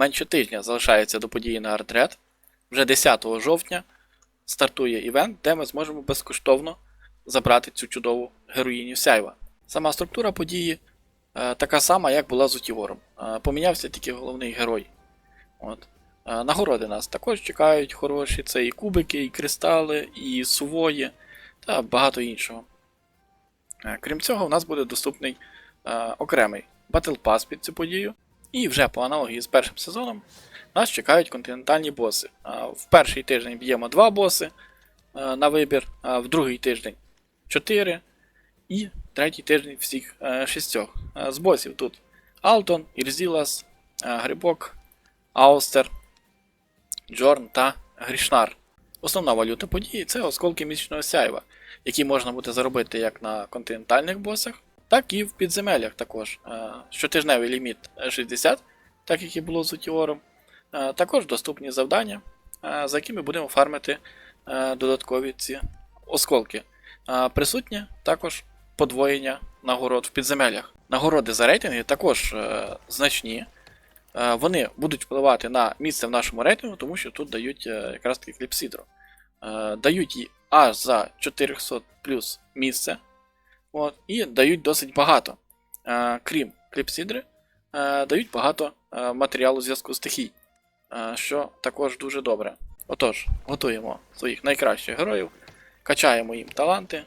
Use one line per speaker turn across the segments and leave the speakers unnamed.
Менше тижня залишається до події на Артред. Вже 10 жовтня стартує івент, де ми зможемо безкоштовно забрати цю чудову героїню Сяйва. Сама структура події е, така сама, як була з Утівором. Е, помінявся тільки головний герой. От. Е, нагороди нас також чекають хороші. Це і кубики, і кристали, і сувої та багато іншого. Е, Крім цього, у нас буде доступний е, окремий Battle Pass під цю подію. І вже по аналогії з першим сезоном нас чекають континентальні боси. В перший тиждень б'ємо два боси на вибір, а в другий тиждень 4, і третій тиждень всіх е, шістьох. Е, З босів тут Алтон, Ірзілас, е, Грибок, Аустер, Джорн та Грішнар. Основна валюта події це осколки місячного сяйва, які можна буде заробити як на континентальних босах, так і в підземеллях також. Е, Щотижневий ліміт 60, так як і було з Утіором. Е, Також доступні завдання, е, за якими будемо фармити додаткові ці осколки. Присутнє також подвоєння нагород в підземеллях. Нагороди за рейтинги також значні. Вони будуть впливати на місце в нашому рейтингу, тому що тут дають якраз таки кліпсидру. Е, Дають їй аж за 400 плюс місце. От, і дають досить багато. Е, Крім кліпсідри, е, дають багато е, матеріалу зв'язку стихій, що також дуже добре. Отож, готуємо своїх найкращих героїв, качаємо їм таланти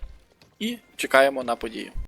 і чекаємо на подію.